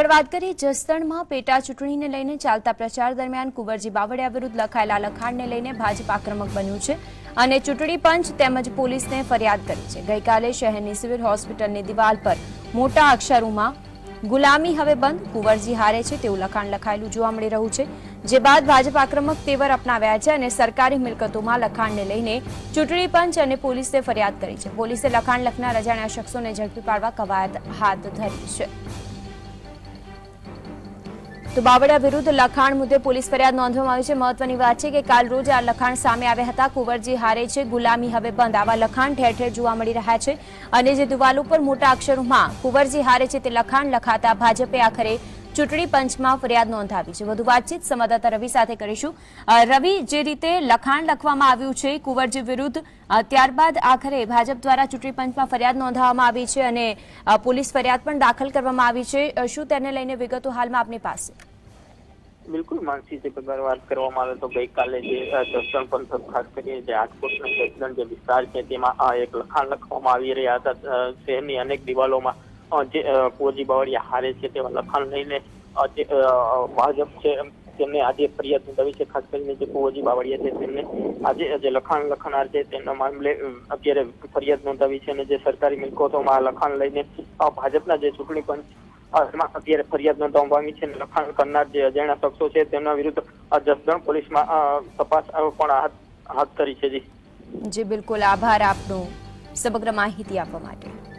પણ વાત કરીએ, જસદણમાં પેટા ચૂંટણીને લઈને ચાલતા પ્રચાર દરમિયાન કુંવરજી બાવળિયા વિરુદ્ધ લખાયેલા લખાણને લઈને ભાજપ આક્રમક બન્યું છે અને ચૂંટણી પંચ તેમજ પોલીસને ફરિયાદ કરી છે. ગઈકાલે શહેરની સિવિલ હોસ્પિટલની દિવાલ પર મોટા અક્ષરોમાં, ગુલામી હવે બંધ, કુંવરજી હારે છે તેવું લખાણ લખાયેલું જોવા મળી રહ્યું છે, જે બાદ ભાજપ આક્રમક તેવર અપનાવ્યા છે અને સરકારી મિલકતોમાં લખાણને લઈને ચૂંટણી પંચ અને પોલીસે ફરિયાદ કરી છે. પોલીસે લખાણ લખનાર અજાણ્યા શખ્સોને ઝડપી પાડવા કવાયત હાથ ધરી છે. તો બાવળિયા વિરુદ્ધ લખાણ મુદ્દે પોલીસ ફરિયાદ નોંધવામાં આવી છે. મહત્વની વાત છે કે કાલ રોજ આ લખાણ સામે આવ્યા હતા. કુંવરજી હારે છે, ગુલામી હવે બંધ. આવા લખાણ ઠેર ઠેર જોવા મળી રહ્યા છે અને જે દુવાલ ઉપર મોટા અક્ષરોમાં કુંવરજી હારે છે તે લખાણ લખાતા ભાજપે આખરે ચૂંટણી પંચમાં ફરિયાદ નોંધાવી છે. વધુ વાતચીત સંવાદદાતા રવિ સાથે કરીશું. રવિ, જે રીતે લખાણ લખવામાં આવ્યું છે કુંવરજી વિરુદ્ધ ત્યારબાદ આખરે ભાજપ દ્વારા ચૂંટણી પંચમાં ફરિયાદ નોંધાવવામાં આવી છે અને પોલીસ ફરિયાદ પણ દાખલ કરવામાં આવી છે. શું તેને લઈને વિગતો હાલમાં આપની પાસે? બિલકુલ માનસી, જે પ્રકાર વાત કરવામાં આવે તો ગઈકાલે જે જસદણ પંથક, ખાસ કરીને જે રાજકોટના જે વિસ્તાર છે, તેમાં એક લખાણ લખવામાં આવી રહ્યા હતા. શહેરની અનેક દિવાલોમાં જે બાવળિયા હારે છે તેવા લખાણ લઈને ભાજપ છે તેમને આજે ફરિયાદ નોંધાવી છે. ખાસ કરીને જે કુંવરજી બાવળિયા છે તેમને આજે, જે લખાણ લખનાર છે તેના મામલે અત્યારે ફરિયાદ નોંધાવી છે અને જે સરકારી મિલકતોમાં લખાણ લઈને ભાજપના જે ચૂંટણી પંચ એમાં અત્યારે ફરિયાદ નોંધવામાં આવી છે લખાણ કરનાર જે અજાણ્યા શખ્સો છે તેમના વિરુદ્ધ જસદણ પોલીસમાં તપાસ પણ હાથ ધરી છે જી. જી, બિલકુલ. આભાર આપનો સમગ્ર માહિતી આપવા માટે.